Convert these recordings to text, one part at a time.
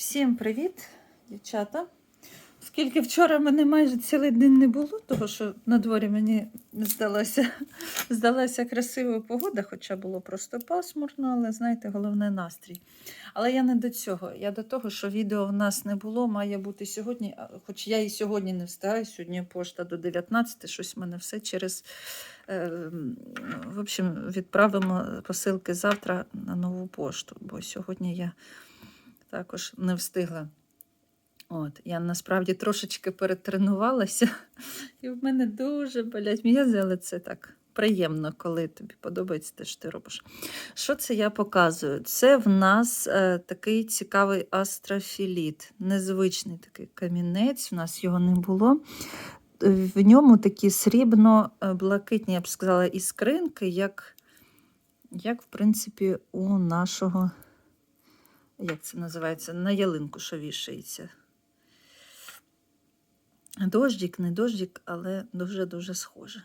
Всім привіт, дівчата. Оскільки вчора мене майже цілий день не було, тому що на дворі мені здалася, здалася красива погода, хоча було просто пасмурно, але знаєте, головне настрій. Але я не до цього. Я до того, що відео в нас не було, має бути сьогодні, хоч я і сьогодні не встигаю, сьогодні пошта до 19, щось в мене все через. е, В общем, відправимо посилки завтра на нову пошту, бо сьогодні я також не встигла. От, я насправді трошечки перетренувалася, і в мене дуже болять м'язи, але це так приємно, коли тобі подобається те, що ти робиш. Що це я показую? Це в нас е, такий цікавий астрофіліт, незвичний такий камінець, в нас його не було. В ньому такі срібно-блакитні, я б сказала, іскринки, як, як в принципі, у нашого як це називається, на ялинку, що вішається. Дождик, не дождик, але дуже-дуже схоже.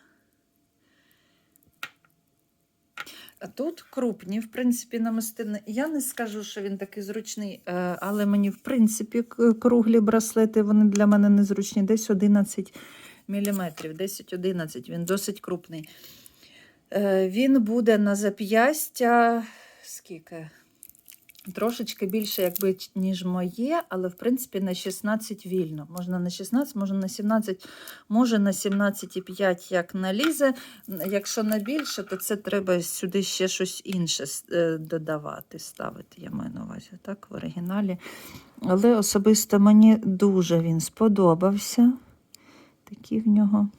А тут крупні, в принципі, намистини. Я не скажу, що він такий зручний, е, але мені, в принципі, круглі браслети, вони для мене незручні. Десь 11 мм, 10-11, він досить крупний. Е, Він буде на зап'ястя, скільки? Трошечки більше, якби, ніж моє, але в принципі на 16 вільно. Можна на 16, можна на 17, може на 17,5, як на лізе. Якщо на більше, то це треба сюди ще щось інше е, додавати, ставити, я маю на увазі, так, в оригіналі. Але особисто мені дуже він сподобався. Такі в нього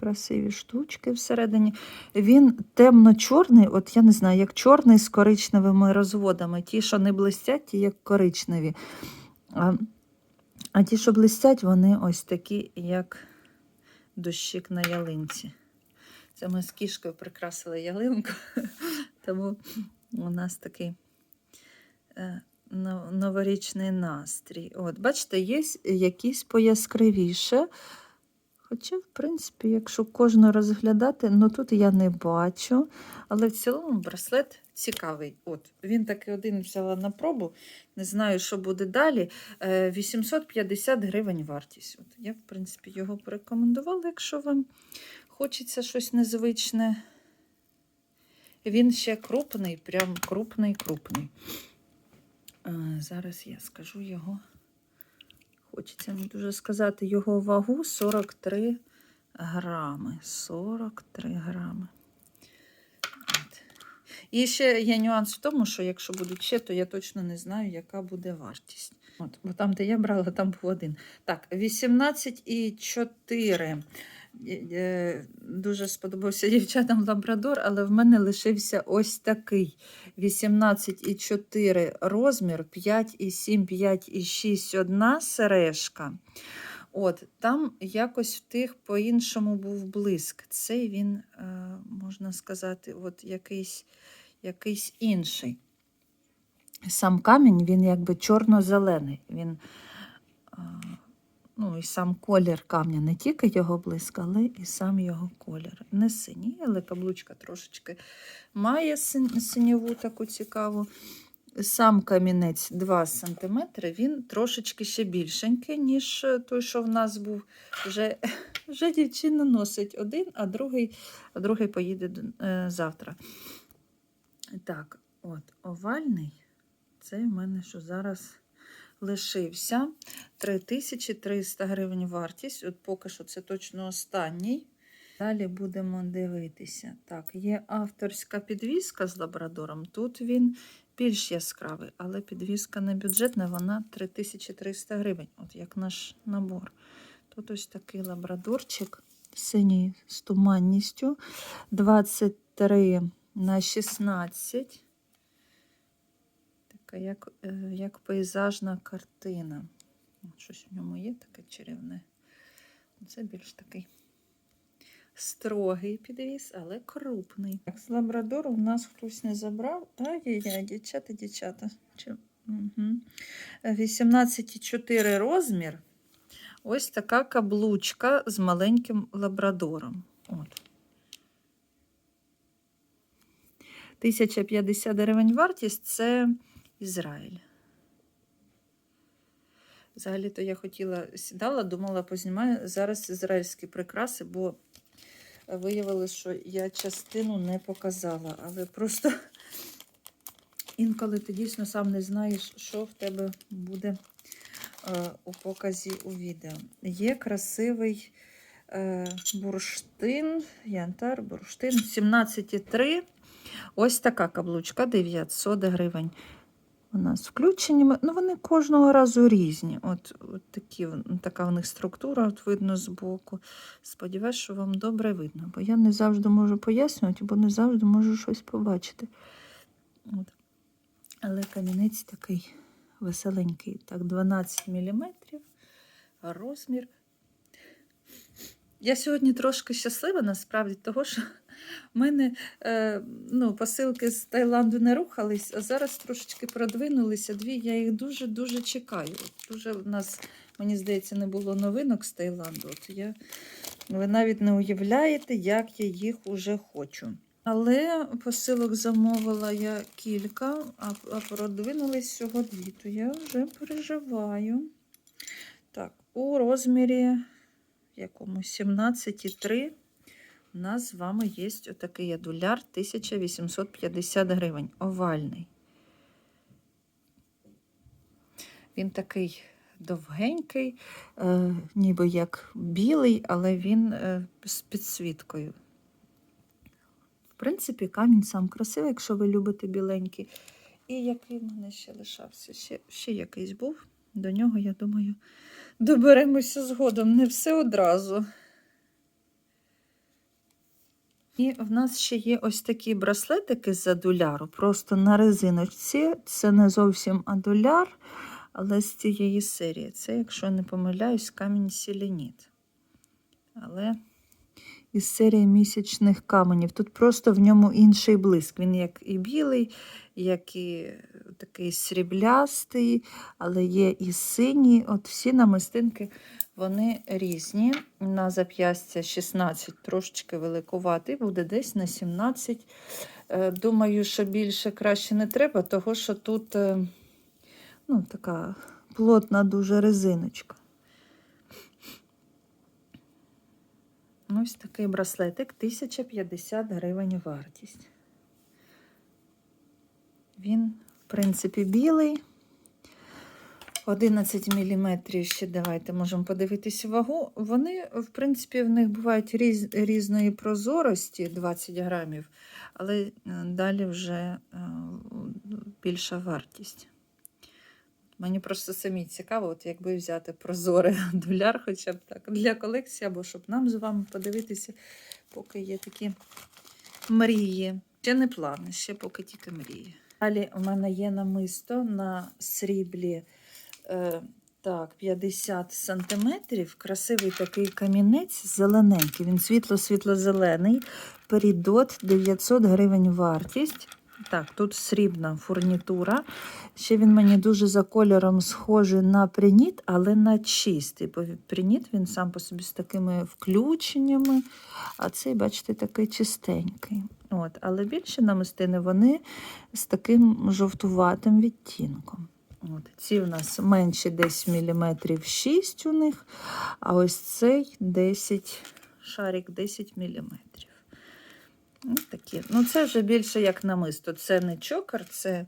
красиві штучки всередині. Він темно-чорний, от я не знаю, як чорний з коричневими розводами. Ті, що не блистять, ті як коричневі. А, а ті, що блистять, вони ось такі, як дощик на ялинці. Це ми з кішкою прикрасили ялинку, тому у нас такий е, новорічний настрій. От, бачите, є якісь пояскравіше. Хоча, в принципі, якщо кожну розглядати, ну тут я не бачу. Але в цілому браслет цікавий. От, Він такий один взяла на пробу. Не знаю, що буде далі. Е, 850 гривень вартість. От, я, в принципі, його порекомендувала, якщо вам хочеться щось незвичне. Він ще крупний, прям крупний, крупний. Е, Зараз я скажу його. Хочеться мені дуже сказати його вагу 43 грами. 43 грами. І ще є нюанс в тому, що якщо будуть ще, то я точно не знаю, яка буде вартість. От, бо там, де я брала, там був один. Так, 18,4. Е, е, Дуже сподобався дівчатам лабрадор, але в мене лишився ось такий. 18,4 розмір, 5,7, 5,6 одна сережка. От, там якось в тих по-іншому був блиск. Цей він, е, можна сказати, от якийсь, якийсь інший. Сам камінь, він якби чорно-зелений. Він, ну, і сам колір камня, не тільки його блиск, але і сам його колір. Не синій, але каблучка трошечки має син- синьову таку цікаву. Сам камінець 2 см, він трошечки ще більшенький, ніж е, той, що в нас був. Вже, вже дівчина носить один, а другий, а другий поїде е, завтра. Так, от, овальний. Це в мене що зараз лишився. 3300 гривень вартість. От поки що це точно останній. Далі будемо дивитися. Так, є авторська підвіска з лабрадором. Тут він більш яскравий, але підвіска не бюджетна, вона 3300 гривень, от як наш набор. Тут ось такий лабрадорчик синій з туманністю. 23 на 16. Така як, е, як пейзажна картина. Щось в ньому є таке чарівне. Це більш такий строгий підвіс, але крупний. Так, з лабрадору у нас хтось не забрав. Ай-яй-яй, дівчата, дівчата. Чи... Угу. 18,4 розмір. Ось така каблучка з маленьким лабрадором. От. 1050 гривень вартість це Ізраїль. Взагалі-то я хотіла сідала, думала, познімаю зараз ізраїльські прикраси, бо виявилось, що я частину не показала, але просто інколи ти дійсно сам не знаєш, що в тебе буде е, у показі у відео. Є красивий е, бурштин, янтар, бурштин 17,3. Ось така каблучка 900 гривень. У нас включені. Ну, вони кожного разу різні. От, от такі, така в них структура, от видно збоку. Сподіваюсь, що вам добре видно, бо я не завжди можу пояснювати, бо не завжди можу щось побачити. От. Але камінець такий веселенький. Так, 12 мм. Розмір. Я сьогодні трошки щаслива, насправді, того, що в мене е, ну, посилки з Таїланду не рухались, а зараз трошечки продвинулися дві. Я їх дуже-дуже чекаю. Дуже в нас, мені здається, не було новинок з Таїланду. От я, ви навіть не уявляєте, як я їх уже хочу. Але посилок замовила я кілька, а, а продвинулись всього дві, то я вже переживаю. Так, у розмірі якому 17,3 у нас з вами є отакий адуляр 1850 гривень. Овальний. Він такий довгенький, е, ніби як білий, але він е, з підсвіткою. В принципі, камінь сам красивий, якщо ви любите біленький. І який в мене ще лишався? Ще, ще якийсь був. До нього, я думаю, доберемося згодом. Не все одразу. І в нас ще є ось такі браслетики з адуляру, просто на резиночці. Це не зовсім адуляр, але з цієї серії. Це, якщо не помиляюсь, камінь селеніт. Але із серії місячних каменів. Тут просто в ньому інший блиск. Він як і білий, як і такий сріблястий, але є і синій. От всі намистинки вони різні. На зап'ястя 16 трошечки великуватий, буде десь на 17. Е, Думаю, що більше краще не треба, того що тут е, ну, така плотна дуже резиночка. Ось такий браслетик 1050 гривень вартість. Він, в принципі, білий. 11 мм ще давайте можемо подивитися вагу. Вони, в принципі, в них бувають різ, різної прозорості 20 грамів, але е, далі вже е, більша вартість. Мені просто самі цікаво, от якби взяти прозорий доляр, хоча б так, для колекції, або щоб нам з вами подивитися, поки є такі мрії. Ще не плани, ще поки тільки мрії. Далі у мене є намисто на сріблі так, 50 сантиметрів. Красивий такий камінець зелененький. Він світло-світло-зелений. Перідот 900 гривень вартість. Так, тут срібна фурнітура. Ще він мені дуже за кольором схожий на приніт, але на чистий. Бо приніт він сам по собі з такими включеннями, а цей, бачите, такий чистенький. От, але більше намистини вони з таким жовтуватим відтінком. От, ці у нас менші десь міліметрів 6 у них, а ось цей 10, шарик 10 міліметрів. Ось такі. Ну, це вже більше як намисто. Це не чокер, це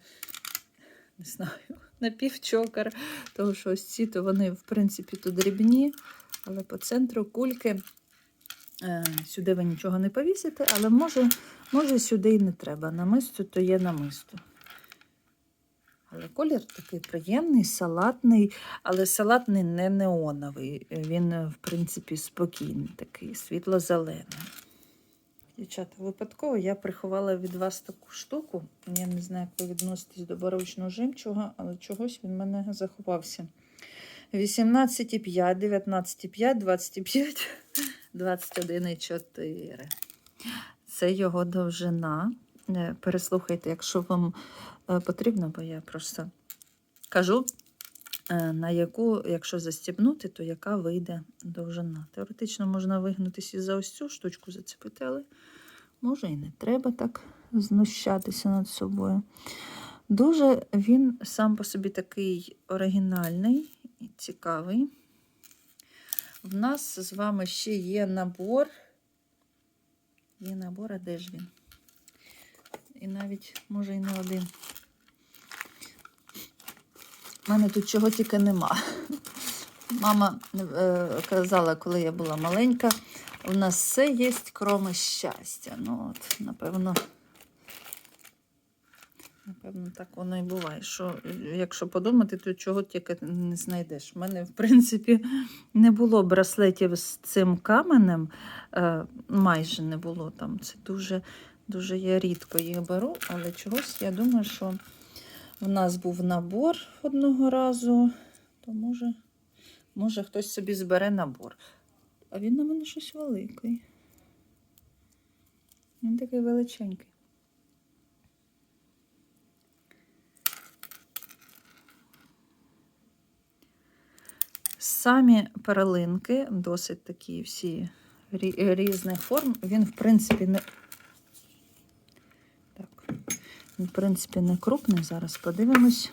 не знаю, напівчокер. Тому що ось ці, то вони, в принципі, тут дрібні, але по центру кульки. Е, Сюди ви нічого не повісите, але може, може сюди і не треба. Намисто то є намисто. Колір такий приємний, салатний, але салатний не неоновий. Він, в принципі, спокійний, такий, світло-зелений. Дівчата, випадково я приховала від вас таку штуку. Я не знаю, як ви відноситесь до барочного жемчуга, але чогось він в мене заховався. 18,5, 19,5, 25, 21,4. Це його довжина. Е, Переслухайте, якщо вам е, потрібно, бо я просто кажу, е, на яку, якщо застібнути, то яка вийде довжина. Теоретично можна вигнутися і за ось цю штучку зацепити, але може і не треба так знущатися над собою. Дуже він сам по собі такий оригінальний і цікавий. В нас з вами ще є набор. Є набор, а де ж він? І навіть, може, і не один. У мене тут чого тільки нема. Мама е, казала, коли я була маленька, у нас все є, кроме щастя. Ну, от, напевно, напевно, так воно і буває. Що, якщо подумати, то чого тільки не знайдеш. У мене, в принципі, не було браслетів з цим каменем, е, майже не було там. Це дуже, дуже я рідко їх беру, але чогось я думаю, що в нас був набор одного разу, то може. Може, хтось собі збере набор. А він на мене щось великий. Він такий величенький. Самі перлинки, досить такі всі різних форм. Він, в принципі, не. Так. Він, в принципі, не крупний. Зараз подивимось.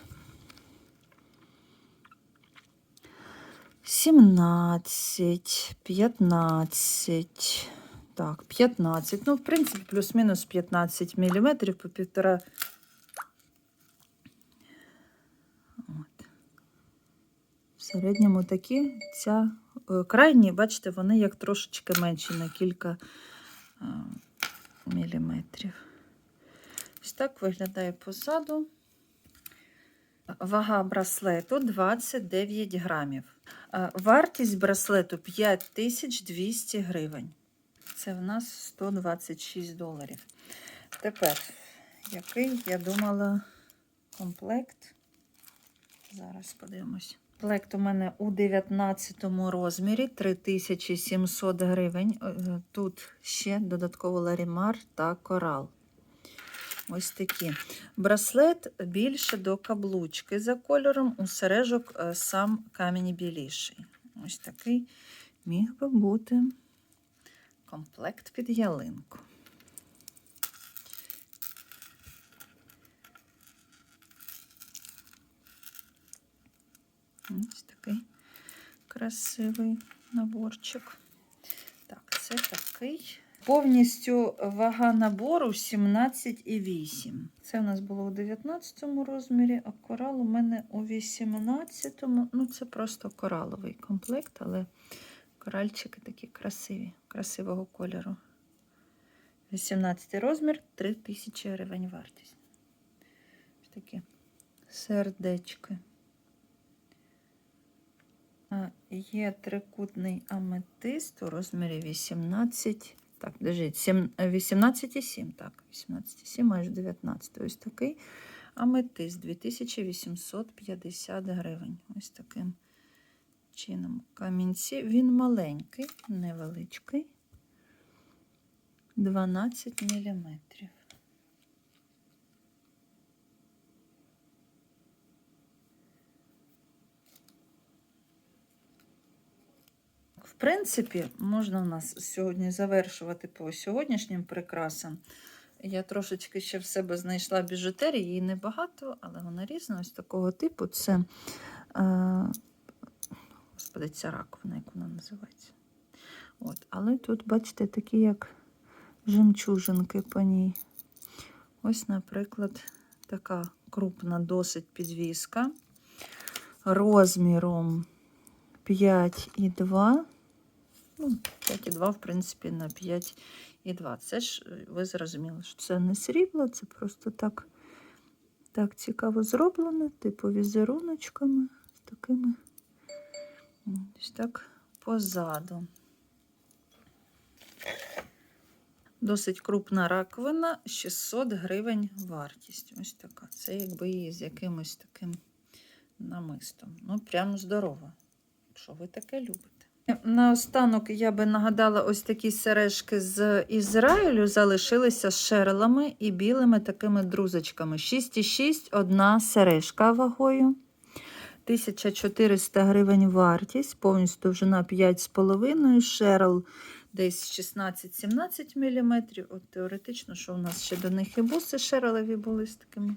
17, 15. Так, 15. Ну, в принципі, плюс-мінус 15 мм по півтора. В середньому такі ця е, крайні, бачите, вони як трошечки менші на кілька е, міліметрів. Ось так виглядає позаду. Вага браслету 29 грамів. Вартість браслету 5200 гривень. Це в нас 126 доларів. Тепер, який, я думала, комплект. Зараз подивимось. Комплект у мене у 19 розмірі 3700 гривень. Е, Тут ще додатково ларімар та корал. Ось такі. Браслет більше до каблучки за кольором, у сережок е, сам камінь біліший. Ось такий міг би бути комплект під ялинку. Ось такий красивий наборчик. Так, це такий. Повністю вага набору 17,8. Це у нас було у 19 розмірі, а корал у мене у 18. Ну, це просто кораловий комплект, але коральчики такі красиві, красивого кольору. 18 розмір, 3000 гривень вартість. Такі сердечки. Є трикутний аметист у розмірі 18. Так, держіть, е, 18,7. Так, 18,7, майже 19. Ось такий аметист 2850 гривень. Ось таким чином. Камінці. Він маленький, невеличкий. 12 міліметрів. В принципі, можна в нас сьогодні завершувати по сьогоднішнім прикрасам. Я трошечки ще в себе знайшла біжутерії, її небагато, але вона різна, ось такого типу. Це, е, господи, ця раковина, як вона називається. От. Але тут, бачите, такі як жемчужинки по ній. Ось, наприклад, така крупна досить підвіска розміром 5,2. Ну, 5,2, в принципі, на 5,2. Це ж е, ви зрозуміли, що це не срібло, це просто так, так цікаво зроблено, типу візеруночками, з такими ось так позаду. Досить крупна раковина, 600 гривень вартість. Ось така. Це якби її з якимось таким намистом. Ну, прям здорова, якщо ви таке любите. Наостанок я би нагадала, ось такі сережки з Ізраїлю залишилися з шерлами і білими такими друзочками. 6,6 одна сережка вагою. 1400 гривень вартість, повністю довжина 5,5, шерл десь 16-17 мм. От теоретично, що у нас ще до них і буси шерелеві були з такими,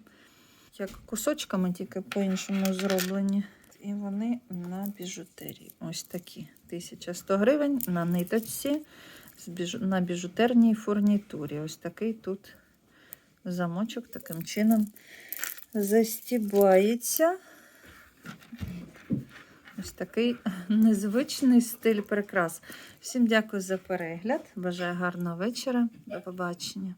як кусочками, тільки по-іншому зроблені. І вони на біжутерії. Ось такі 1100 гривень на ниточці на біжутерній фурнітурі. Ось такий тут замочок таким чином застібається. Ось такий незвичний стиль прикрас. Всім дякую за перегляд. Бажаю гарного вечора. До побачення.